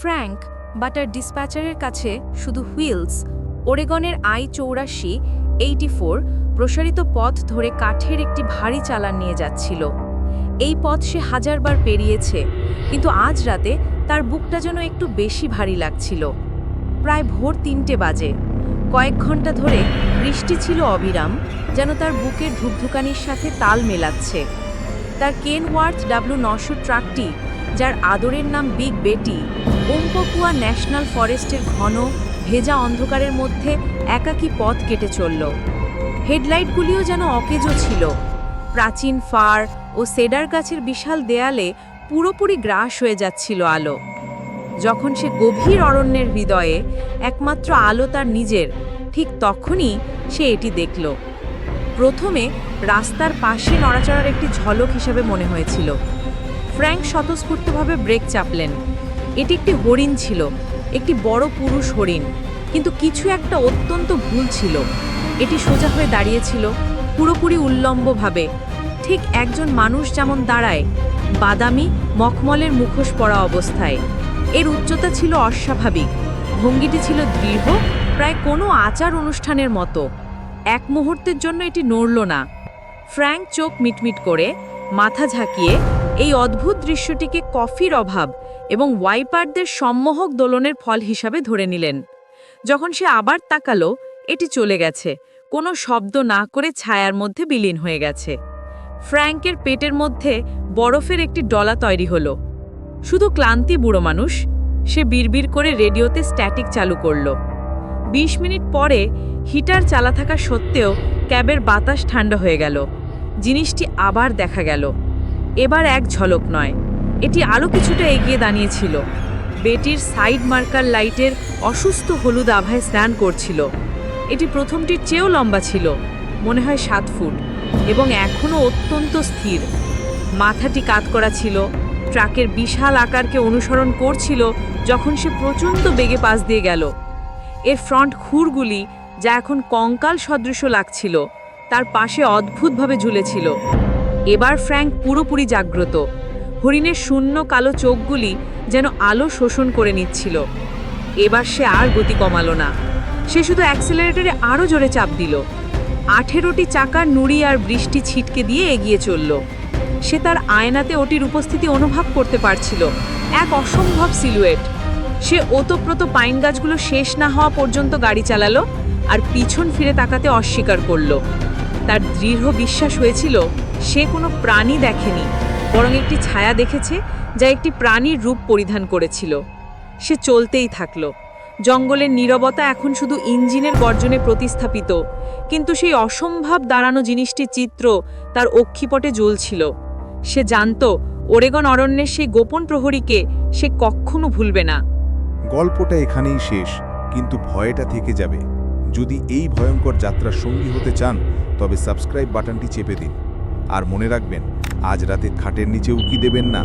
Frank butter ডিসপ্যাচারের কাছে শুধু wheels, ওরেগনের I চৌরাশি এইটি ফোর প্রসারিত পথ ধরে কাঠের একটি ভারী চালান নিয়ে যাচ্ছিল। এই পথ সে হাজারবার পেরিয়েছে, কিন্তু আজ রাতে তার বুকটা যেন একটু বেশি ভারী লাগছিল। প্রায় ভোর তিনটে বাজে। কয়েক ঘণ্টা ধরে বৃষ্টি ছিল অবিরাম, যেন তার বুকের ধুকধুকানির সাথে তাল মেলাচ্ছে। তার কেন কেনওয়ার্থ ডাব্লু নশো ট্রাকটি, যার আদরের নাম বিগ বেটি ওম্পকুয়া ন্যাশনাল ফরেস্টের ঘন, ভেজা অন্ধকারের মধ্যে একাকী পথ কেটে চলল। হেডলাইটগুলিও যেন অকেজো ছিল। প্রাচীন ফার ও সেডার গাছের বিশাল দেয়ালে পুরোপুরি গ্রাস হয়ে যাচ্ছিল আলো। যখন সে গভীর অরণ্যের হৃদয়ে একমাত্র আলো তার নিজের, ঠিক তখনই সে এটি দেখল। প্রথমে রাস্তার পাশে নড়াচড়ার একটি ঝলক হিসাবে মনে হয়েছিল। ফ্র্যাঙ্ক স্বতঃস্ফূর্তভাবে ব্রেক চাপলেন। এটি একটি হরিণ ছিল, একটি বড় পুরুষ হরিণ, কিন্তু কিছু একটা অত্যন্ত ভুল ছিল। এটি সোজা হয়ে দাঁড়িয়েছিল, পুরোপুরি উল্লম্বভাবে। ঠিক একজন মানুষ যেমন দাঁড়ায়, বাদামি, মখমলের মুখোশ পরা অবস্থায়। এর উচ্চতা ছিল অস্বাভাবিক, ভঙ্গিটি ছিল দৃঢ়, প্রায় কোনো আচার অনুষ্ঠানের মতো। এক মুহূর্তের জন্য এটি নড়ল না। ফ্র্যাঙ্ক চোখ মিটমিট করে, মাথা ঝাঁকিয়ে, এই অদ্ভুত দৃশ্যটিকে কফির অভাব এবং ওয়াইপারদের সম্মোহক দোলনের ফল হিসাবে ধরে নিলেন। যখন সে আবার তাকালো, এটি চলে গেছে। কোনো শব্দ না করে ছায়ার মধ্যে বিলীন হয়ে গেছে। ফ্র্যাঙ্কের পেটের মধ্যে বরফের একটি ডলা তৈরি হলো। শুধু ক্লান্তি বুড়ো মানুষ, সে বিড়বিড় করে রেডিওতে স্ট্যাটিক চালু করল। বিশ মিনিট পরে হিটার চালা থাকা সত্ত্বেও ক্যাবের বাতাস ঠান্ডা হয়ে গেল। জিনিসটি আবার দেখা গেল। এবার এক ঝলক নয়। এটি আরও কিছুটা এগিয়ে দাঁড়িয়েছিল। বেটির সাইড মার্কার লাইটের অসুস্থ হলুদ আভায় স্নান করছিল। এটি প্রথমটির চেয়েও লম্বা ছিল, মনে হয় সাত ফুট, এবং এখনও অত্যন্ত স্থির। মাথাটি কাত করা ছিল, ট্রাকের বিশাল আকারকে অনুসরণ করছিল যখন সে প্রচণ্ড বেগে পাশ দিয়ে গেল। এর ফ্রন্ট খুরগুলি, যা এখন কঙ্কাল সদৃশ লাগছিল, তার পাশে অদ্ভুতভাবে ঝুলেছিল। এবার ফ্র্যাঙ্ক পুরোপুরি জাগ্রত। হরিণের শূন্য কালো চোখগুলি যেন আলো শোষণ করে নিচ্ছিল। এবার সে আর গতি কমালো না। সে শুধু অ্যাক্সেলারেটরে আরও জোরে চাপ দিল। আঠেরোটি চাকার নুড়ি আর বৃষ্টি ছিটকে দিয়ে এগিয়ে চলল। সে তার আয়নাতে ওটির উপস্থিতি অনুভব করতে পারছিল। এক অসম্ভব সিলুয়েট সে ওতপ্রোত পাইন গাছগুলো শেষ না হওয়া পর্যন্ত গাড়ি চালালো আর পিছন ফিরে তাকাতে অস্বীকার করল। তার দৃঢ় বিশ্বাস হয়েছিল, সে কোনো প্রাণী দেখেনি। বরং একটি ছায়া দেখেছে যা একটি প্রাণীর রূপ পরিধান করেছিল। সে চলতেই থাকল। জঙ্গলের নীরবতা এখন শুধু ইঞ্জিনের গর্জনে প্রতিস্থাপিত, কিন্তু সেই অসম্ভব দাঁড়ানো জিনিসটির চিত্র তার অক্ষিপটে জ্বলছিল। সে জানত ওরেগন অরণ্যের সেই গোপন প্রহরীকে সে কখনো ভুলবে না। গল্পটা এখানেই শেষ, কিন্তু ভয়টা থেকে যাবে। যদি এই ভয়ঙ্কর যাত্রার সঙ্গী হতে চান, তবে সাবস্ক্রাইব বাটনটি চেপে দিন। আর মনে রাখবেন আজ রাতে খাটের নিচে উকি দেবেন না।